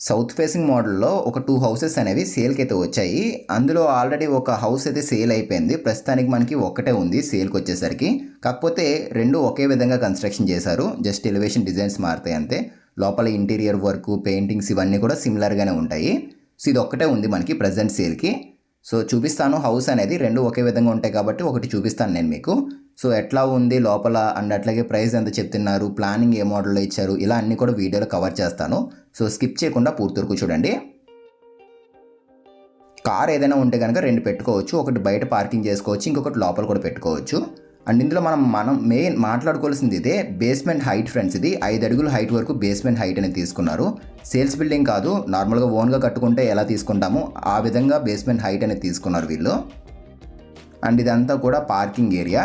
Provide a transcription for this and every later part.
South facing మోడల్లో ఒక two houses అనేవి సేల్కి అయితే వచ్చాయి. అందులో ఆల్రెడీ ఒక హౌస్ అయితే సేల్ అయిపోయింది. ప్రస్తుతానికి మనకి ఒక్కటే ఉంది సేల్కి వచ్చేసరికి. కాకపోతే రెండు ఒకే విధంగా కన్స్ట్రక్షన్ చేశారు. జస్ట్ ఎలివేషన్ డిజైన్స్ మారుతాయి అంతే. లోపల ఇంటీరియర్ వర్క్ పెయింటింగ్స్ ఇవన్నీ కూడా సిమిలర్గానే ఉంటాయి. సో ఇది ఒక్కటే ఉంది మనకి ప్రజెంట్ సేల్కి సో చూపిస్తాను. హౌస్ అనేది రెండు ఒకే విధంగా ఉంటాయి కాబట్టి ఒకటి చూపిస్తాను నేను మీకు. సో ఎట్లా ఉంది లోపల అండ్ అట్లాగే ప్రైస్ ఎంత చెప్తున్నారు ప్లానింగ్ ఏ మోడల్లో ఇచ్చారు ఇలా అన్నీ కూడా వీడియోలో కవర్ చేస్తాను. సో స్కిప్ చేయకుండా పూర్తి వరకు చూడండి. కార్ ఏదైనా ఉంటే కనుక రెండు పెట్టుకోవచ్చు ఒకటి బయట పార్కింగ్ చేసుకోవచ్చు ఇంకొకటి లోపల కూడా పెట్టుకోవచ్చు. అండ్ ఇందులో మనం మనం మెయిన్ మాట్లాడుకోవాల్సింది ఇదే బేస్మెంట్ హైట్ ఫ్రెండ్స్ ఇది. ఐదు అడుగుల హైట్ వరకు బేస్మెంట్ హైట్ అనేది తీసుకున్నారు. సేల్స్ బిల్డింగ్ కాదు నార్మల్గా ఓన్గా కట్టుకుంటే ఎలా తీసుకుంటామో ఆ విధంగా బేస్మెంట్ హైట్ అనేది తీసుకున్నారు వీళ్ళు. అండ్ ఇదంతా కూడా పార్కింగ్ ఏరియా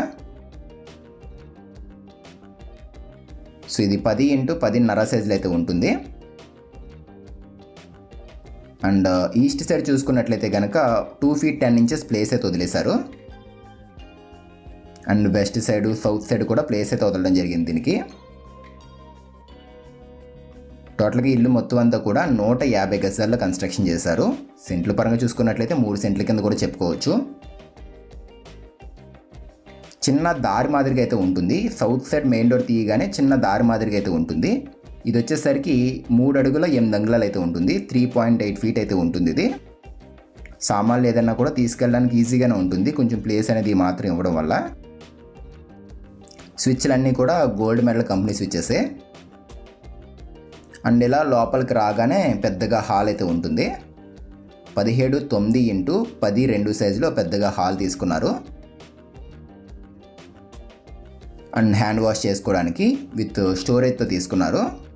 సో ఇది పది ఇంటూ పదిన్నర సైజులు అయితే ఉంటుంది. అండ్ uh, ఈస్ట్ సైడ్ చూసుకున్నట్లయితే కనుక two feet ten inches place అయితే వదిలేశారు. And west side south side కూడా ప్లేస్ అయితే వదలడం జరిగింది దీనికి. టోటల్గా ఇల్లు మొత్తం అంతా కూడా నూట యాభై గజాల్లో కన్స్ట్రక్షన్ చేశారు. సెంట్ల పరంగా చూసుకున్నట్లయితే మూడు సెంట్ల కింద కూడా చెప్పుకోవచ్చు. చిన్న దారి మాదిరిగా అయితే ఉంటుంది. సౌత్ సైడ్ మెయిన్ డోర్ తీయగానే చిన్న దారి మాదిరిగా అయితే ఉంటుంది. ఇది వచ్చేసరికి మూడు అడుగుల ఎనిమిది అంగుళాలు అయితే ఉంటుంది. త్రీ పాయింట్ ఎయిట్ ఫీట్ అయితే ఉంటుంది ఇది. సామాన్లు ఏదైనా కూడా తీసుకెళ్ళడానికి ఈజీగానే ఉంటుంది. కొంచెం ప్లేస్ అనేది మాత్రం ఇవ్వడం వల్ల. స్విచ్లు అన్నీ కూడా గోల్డ్ మెడల్ కంపెనీ స్విచ్చెసే. అండ్ ఇలా లోపలికి రాగానే పెద్దగా హాల్ అయితే ఉంటుంది. పదిహేడు తొమ్మిది ఇంటూ పది రెండు సైజులో పెద్దగా హాల్ తీసుకున్నారు. అండ్ హ్యాండ్ వాష్ చేసుకోవడానికి విత్ స్టోరేజ్తో తీసుకున్నారు.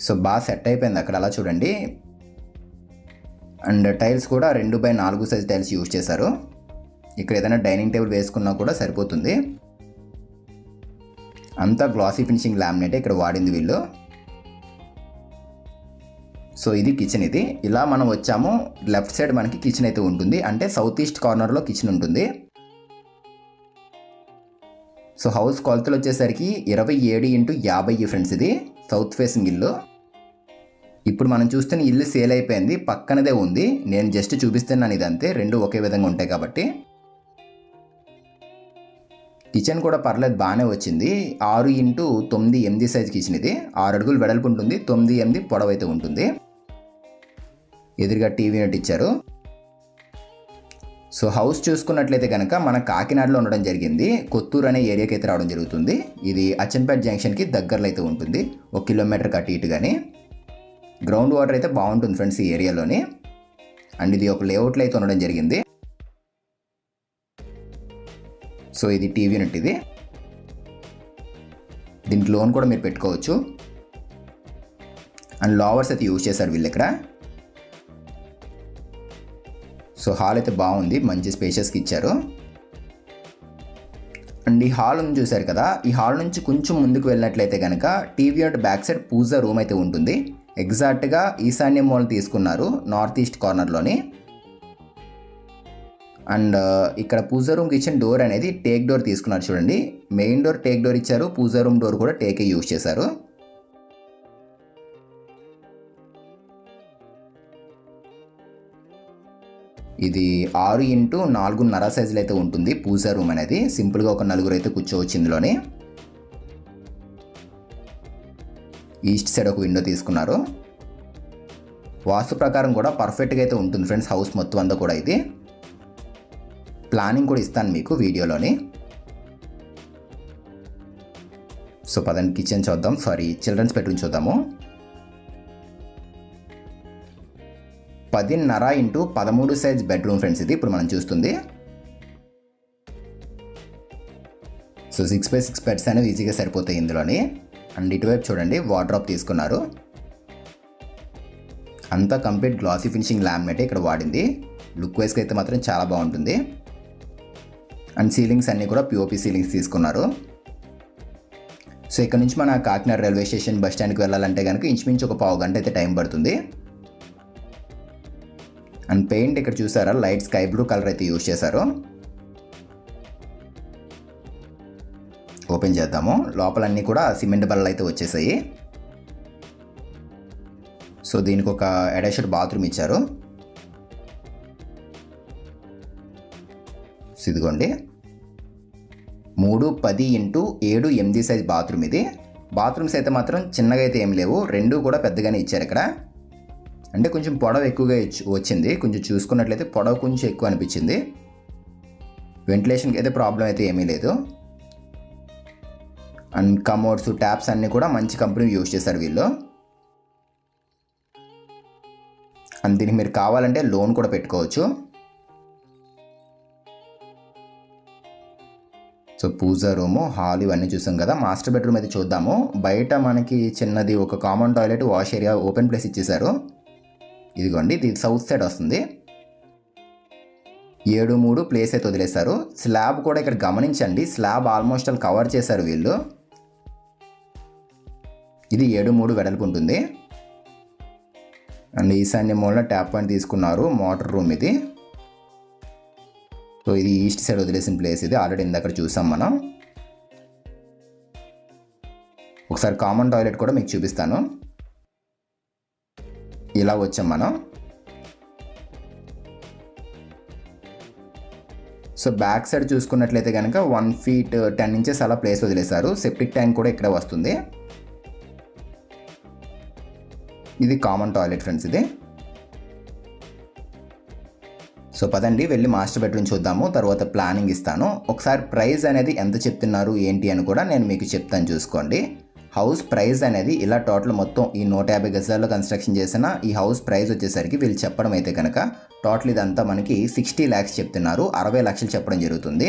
సో బాగా సెట్ అయిపోయింది అక్కడ అలా చూడండి. అండ్ టైల్స్ కూడా రెండు బై నాలుగు సైజ్ టైల్స్ యూజ్ చేశారు. ఇక్కడ ఏదైనా డైనింగ్ టేబుల్ వేసుకున్నా కూడా సరిపోతుంది. అంతా గ్లాసీ ఫినిషింగ్ లామినేట్ ఇక్కడ వాడింది వీళ్ళు. సో ఇది కిచెన్ ఇది. ఇలా మనం వచ్చాము. లెఫ్ట్ సైడ్ మనకి కిచెన్ అయితే ఉంటుంది. అంటే సౌత్ ఈస్ట్ కార్నర్లో కిచెన్ ఉంటుంది. సో హౌస్ కొలతలు వచ్చేసరికి ఇరవై ఏడు ఇంటూ యాభై ఫ్రెండ్స్ ఇది. సౌత్ ఫేసింగ్ ఇల్లు. ఇప్పుడు మనం చూస్తున్న ఇల్లు సేల్ అయిపోయింది. పక్కనదే ఉంది. నేను జస్ట్ చూపిస్తున్నాను ఇదంతే. రెండు ఒకే విధంగా ఉంటాయి కాబట్టి. కిచెన్ కూడా పర్లేదు బాగానే వచ్చింది. ఆరు ఇంటూ తొమ్మిది ఎనిమిది సైజ్ కిచెన్ ఇది. ఆరు అడుగులు వెడల్పు ఉంటుంది. తొమ్మిది ఎనిమిది పొడవైతే ఉంటుంది. ఎదురుగా టీవీ యూనిట్ ఇచ్చారు. సో హౌస్ చూసుకున్నట్లయితే కనుక మన కాకినాడలో ఉండడం జరిగింది. కొత్తూరు అనే ఏరియాకి అయితే రావడం జరుగుతుంది. ఇది అచ్చన్పేట జంక్షన్కి దగ్గరలో అయితే ఉంటుంది. ఒక కిలోమీటర్ కట్టి ఇటు కానీ గ్రౌండ్ వాటర్ అయితే బాగుంటుంది ఫ్రెండ్స్ ఈ ఏరియాలోని. అండ్ ఇది ఒక లేఅవుట్లో అయితే ఉండడం జరిగింది. సో ఇది టీవీ యూనిట్ ఇది. దీనికి లోన్ కూడా మీరు పెట్టుకోవచ్చు. అండ్ లావర్స్ అయితే యూజ్ చేశారు వీళ్ళు ఇక్కడ. సో హాల్ అయితే బాగుంది మంచి స్పేషియస్కి ఇచ్చారు. అండ్ ఈ హాల్ ఉంది చూశారు కదా ఈ హాల్ నుంచి కొంచెం ముందుకు వెళ్ళినట్లయితే కనుక TV and back side puja room అయితే ఉంటుంది. ఎగ్జాక్ట్గా ఈశాన్య మూల తీసుకున్నారు నార్త్ ఈస్ట్ కార్నర్లోని అండ్ uh, ఇక్కడ పూజా రూమ్కి ఇచ్చిన డోర్ అనేది టేక్ డోర్ తీసుకున్నారు చూడండి. మెయిన్ డోర్ టేక్ డోర్ ఇచ్చారు పూజా రూమ్ డోర్ కూడా టేకే యూజ్ చేశారు. ఇది ఆరు ఇంటూ నాలుగున్నర సైజులో అయితే ఉంటుంది. పూజా రూమ్ అనేది. సింపుల్గా ఒక నలుగురు అయితే కూర్చోవచ్చు ఇందులోనే. ఈస్ట్ సైడ్ ఒక విండో తీసుకున్నారు. వాస్తు ప్రకారం కూడా పర్ఫెక్ట్గా అయితే ఉంటుంది ఫ్రెండ్స్ హౌస్ మొత్తం అంతా కూడా ఇది. ప్లానింగ్ కూడా ఇస్తాను మీకు వీడియోలోని. సో పదండి కిచెన్ చూద్దాం. సారీ చిల్డ్రన్స్ బెడ్రూమ్ చూద్దాము. పదిన్నర ఇంటూ పదమూడు సైజ్ బెడ్రూమ్ ఫ్రెండ్స్ ఇది. ఇప్పుడు మనం చూస్తుంది. So six by six beds అనేవి ఈజీగా సరిపోతాయి ఇందులోని. అండ్ ఇటువైపు చూడండి వార్డ్రాప్ తీసుకున్నారు. అంతా కంప్లీట్ గ్లాసీ ఫినిషింగ్ ల్యామినేట్ ఇక్కడ వాడింది. లుక్ వైస్కి అయితే మాత్రం చాలా బాగుంటుంది. అండ్ సీలింగ్స్ అన్నీ కూడా పిఓపి సీలింగ్స్ తీసుకున్నారు. సో ఇక్కడ నుంచి మన కాకినాడ రైల్వే స్టేషన్ బస్ స్టాండ్కి వెళ్ళాలంటే కనుక ఇంచుమించు ఒక పావు గంట అయితే టైం పడుతుంది. అండ్ పెయింట్ ఇక్కడ చూసారా? లైట్ స్కై బ్లూ కలర్ అయితే యూజ్ చేశారు. ఓపెన్ చేద్దాము. లోపలన్నీ కూడా సిమెంట్ బల్లలు అయితే వచ్చేసాయి. సో దీనికి ఒక అటాచ్డ్ బాత్రూమ్ ఇచ్చారు. ఇదిగోండి. మూడు పది ఇంటూ ఏడు ఎనిమిది సైజ్ బాత్రూమ్ ఇది. బాత్రూమ్స్ అయితే మాత్రం చిన్నగా అయితే ఏం లేవు. రెండు కూడా పెద్దగానే ఇచ్చారు ఇక్కడ. అంటే కొంచెం పొడవు ఎక్కువగా వచ్చింది. కొంచెం చూసుకున్నట్లయితే పొడవు కొంచెం ఎక్కువ అనిపించింది. వెంటిలేషన్కి అయితే ప్రాబ్లం అయితే ఏమీ లేదు. అండ్ కమోడ్స్ ట్యాప్స్ అన్నీ కూడా మంచి కంపెనీ యూజ్ చేశారు వీళ్ళు. అండ్ దీనికి మీరు కావాలంటే లోన్ కూడా పెట్టుకోవచ్చు. సో పూజా రూము హాల్ ఇవన్నీ చూసాం కదా. మాస్టర్ బెడ్రూమ్ అయితే చూద్దాము. బయట మనకి చిన్నది ఒక common toilet wash area open place ఇచ్చేసారు ఇదిగోండి ఇది సౌత్ సైడ్ వస్తుంది. ఏడు మూడు ప్లేస్ అయితే వదిలేశారు. స్లాబ్ కూడా ఇక్కడ గమనించండి స్లాబ్ ఆల్మోస్ట్ ఆల్ కవర్ చేశారు వీళ్ళు. ఇది ఏడు మూడు వెడల్పు ఉంటుంది అండ్ ఈశాన్య మూలన ట్యాప్ పాయింట్ తీసుకున్నారు మోటార్ రూమ్ ఇది. సో ఇది ఈస్ట్ సైడ్ వదిలేసిన ప్లేస్ ఇది. ఆల్రెడీ ఇందాక చూసాం మనం. ఒకసారి కామన్ టాయిలెట్ కూడా మీకు చూపిస్తాను. ఇలా వచ్చాం మనం. సో బ్యాక్ సైడ్ చూసుకున్నట్లయితే కనుక వన్ ఫీట్ టెన్ ఇంచెస్ అలా ప్లేస్ వదిలేశారు. సెప్టిక్ ట్యాంక్ కూడా ఇక్కడ వస్తుంది. ఇది కామన్ టాయిలెట్ ఫ్రెండ్స్ ఇది. సో పదండి వెళ్ళి మాస్టర్ బెడ్రూమ్ చూద్దాము. తర్వాత ప్లానింగ్ ఇస్తాను. ఒకసారి ప్రైస్ అనేది ఎంత చెప్తున్నారు ఏంటి అని కూడా నేను మీకు చెప్తాను చూసుకోండి. హౌస్ ప్రైస్ అనేది ఇలా టోటల్ మొత్తం ఈ నూట యాభై గజాల్లో కన్స్ట్రక్షన్ చేసిన ఈ హౌస్ ప్రైస్ వచ్చేసరికి వీళ్ళు చెప్పడం అయితే కనుక టోటల్ ఇదంతా మనకి సిక్స్టీ ల్యాక్స్ చెప్తున్నారు. అరవై లక్షలు చెప్పడం జరుగుతుంది.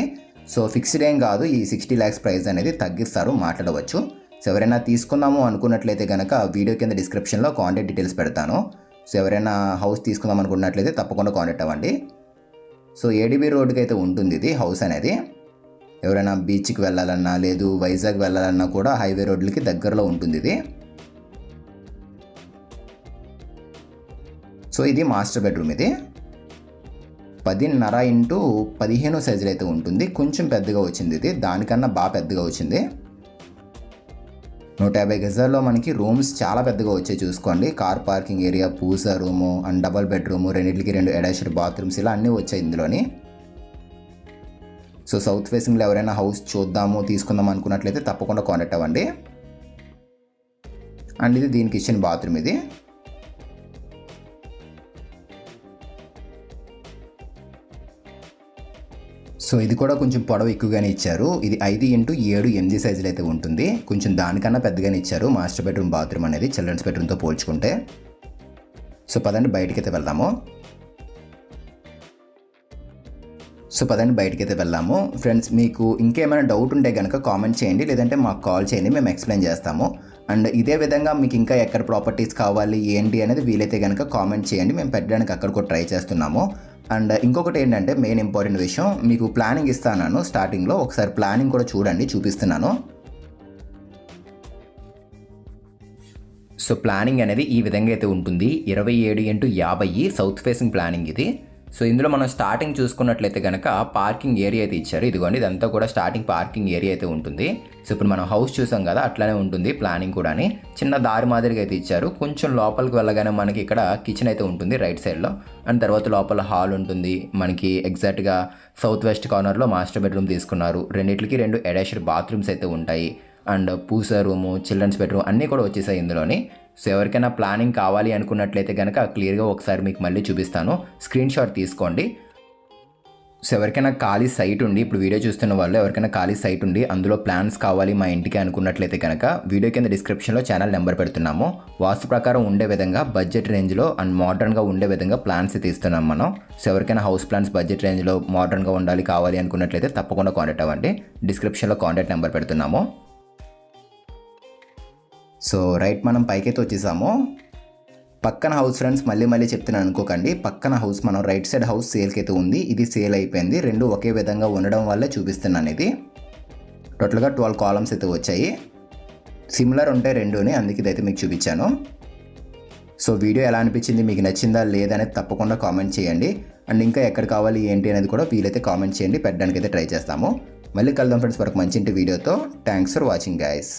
సో ఫిక్స్డ్ ఏం కాదు. ఈ సిక్స్టీ ల్యాక్స్ ప్రైస్ అనేది తగ్గిస్తారు. మాట్లాడవచ్చు. సో ఎవరైనా తీసుకుందాము అనుకున్నట్లయితే కనుక వీడియో కింద డిస్క్రిప్షన్లో కాంటాక్ట్ డీటెయిల్స్ పెడతాను. సో ఎవరైనా హౌస్ తీసుకుందాం అనుకున్నట్లయితే తప్పకుండా కాంటాక్ట్ అవ్వండి. సో ఏడీబీ రోడ్కి అయితే ఉంటుంది ఇది హౌస్ అనేది. ఎవరైనా బీచ్కి వెళ్ళాలన్నా లేదు వైజాగ్ వెళ్ళాలన్నా కూడా హైవే రోడ్లకి దగ్గరలో ఉంటుంది ఇది. సో ఇది మాస్టర్ బెడ్రూమ్ ఇది. పదిన్నర ఇంటూ పదిహేను సైజులు అయితే ఉంటుంది. కొంచెం పెద్దగా వచ్చింది ఇది. దానికన్నా బాగా పెద్దగా వచ్చింది. నూట యాభై గజాల్లో మనకి రూమ్స్ చాలా పెద్దగా వచ్చాయి చూసుకోండి. Car parking area puja room and double bedroom రెండింటికి రెండు అటాచ్డ్ బాత్రూమ్స్ ఇలా అన్నీ వచ్చాయి ఇందులోని. సో సౌత్ ఫేసింగ్లో ఎవరైనా హౌస్ చూద్దాము తీసుకుందాం అనుకున్నట్లయితే తప్పకుండా కాంటాక్ట్ అవ్వండి. అండ్ ఇది దీనికి ఇచ్చిన బాత్రూమ్ ఇది. సో ఇది కూడా కొంచెం పొడవు ఎక్కువగానే ఇచ్చారు. ఇది ఐదు ఇంటూ ఏడు ఎనిమిది సైజులు అయితే ఉంటుంది. కొంచెం దానికన్నా పెద్దగానే ఇచ్చారు. మాస్టర్ బెడ్రూమ్ బాత్రూమ్ అనేది చిల్డ్రన్స్ బెడ్రూమ్తో పోల్చుకుంటే. సో పదండి బయటకైతే అయితే వెళ్దాము. సో పదండి బయటకైతే అయితే ఫ్రెండ్స్ మీకు ఇంకేమైనా డౌట్ ఉంటే కనుక కామెంట్ చేయండి లేదంటే మాకు కాల్ చేయండి మేము ఎక్స్ప్లెయిన్ చేస్తాము. అండ్ ఇదే విధంగా మీకు ఇంకా ఎక్కడ ప్రాపర్టీస్ కావాలి ఏంటి అనేది వీలైతే కనుక కామెంట్ చేయండి మేము పెట్టడానికి అక్కడ కూడా ట్రై చేస్తున్నాము. అండ్ ఇంకొకటి ఏంటంటే మెయిన్ ఇంపార్టెంట్ విషయం మీకు ప్లానింగ్ ఇస్తాను స్టార్టింగ్లో ఒకసారి ప్లానింగ్ కూడా చూడండి చూపిస్తున్నాను. సో ప్లానింగ్ అనేది ఈ విధంగా అయితే ఉంటుంది. ఇరవై ఏడు ఇంటూ యాభై సౌత్ ఫేసింగ్ ప్లానింగ్ ఇది. సో ఇందులో మనం స్టార్టింగ్ చూసుకున్నట్లయితే కనుక పార్కింగ్ ఏరియా అయితే ఇచ్చారు. ఇదిగోండి ఇదంతా కూడా స్టార్టింగ్ పార్కింగ్ ఏరియా అయితే ఉంటుంది. సో ఇప్పుడు మనం హౌస్ చూసాం కదా అట్లానే ఉంటుంది ప్లానింగ్ కూడా చిన్న దారి మాదిరిగా అయితే ఇచ్చారు. కొంచెం లోపలికి వెళ్ళగానే మనకి ఇక్కడ కిచెన్ అయితే ఉంటుంది రైట్ సైడ్లో అండ్ తర్వాత లోపల హాల్ ఉంటుంది. మనకి ఎగ్జాక్ట్గా సౌత్ వెస్ట్ కార్నర్లో మాస్టర్ బెడ్రూమ్ తీసుకున్నారు. రెండింటికి రెండు అటాచ్డ్ బాత్రూమ్స్ అయితే ఉంటాయి. And Pusa room children's bedroom అన్నీ కూడా వచ్చేసాయి ఇందులోని. సో ఎవరికైనా ప్లానింగ్ కావాలి అనుకున్నట్లయితే కనుక క్లియర్గా ఒకసారి మీకు మళ్ళీ చూపిస్తాను. స్క్రీన్ షాట్ తీసుకోండి. సో ఎవరికైనా ఖాళీ సైట్ ఉండి ఇప్పుడు వీడియో చూస్తున్న వాళ్ళు ఎవరికైనా ఖాళీ సైట్ ఉండి అందులో ప్లాన్స్ కావాలి మా ఇంటికి అనుకున్నట్లయితే కనుక వీడియో కింద డిస్క్రిప్షన్లో ఛానల్ నెంబర్ పెడుతున్నాము. వాస్తు ప్రకారం ఉండే విధంగా బడ్జెట్ రేంజ్లో అండ్ మోడర్న్గా ఉండే విధంగా ప్లాన్స్ తీస్తున్నాం మనం. సో ఎవరికైనా హౌస్ ప్లాన్స్ బడ్జెట్ రేంజ్లో మోడర్న్గా ఉండాలి కావాలి అనుకున్నట్లయితే తప్పకుండా కాంటాక్ట్ అవ్వండి. డిస్క్రిప్షన్లో కాంటాక్ట్ నెంబర్ పెడుతున్నాము. సో రైట్ మనం పైకైతే వచ్చేసాము. పక్కన హౌస్ ఫ్రెండ్స్ మళ్ళీ మళ్ళీ చెప్తున్నాను అనుకోకండి. పక్కన హౌస్ మనం రైట్ సైడ్ హౌస్ సేల్కి అయితే ఉంది. ఇది సేల్ అయిపోయింది. రెండు ఒకే విధంగా ఉండడం వల్ల చూపిస్తున్నాను ఇది టోటల్గా ట్వెల్వ్ కాలమ్స్ అయితే వచ్చాయి. సిమిలర్ ఉంటాయి రెండుని అందుకే ఇదైతే మీకు చూపించాను. సో వీడియో ఎలా అనిపించింది మీకు నచ్చిందా లేదనేది తప్పకుండా కామెంట్ చేయండి. అండ్ ఇంకా ఎక్కడ కావాలి ఏంటి అనేది కూడా వీలైతే కామెంట్ చేయండి. పెట్టడానికి అయితే ట్రై చేస్తాము. మళ్ళీ కలుద్దాం ఫ్రెండ్స్ వరకు మంచి ఇంటి వీడియోతో. Thanks for watching guys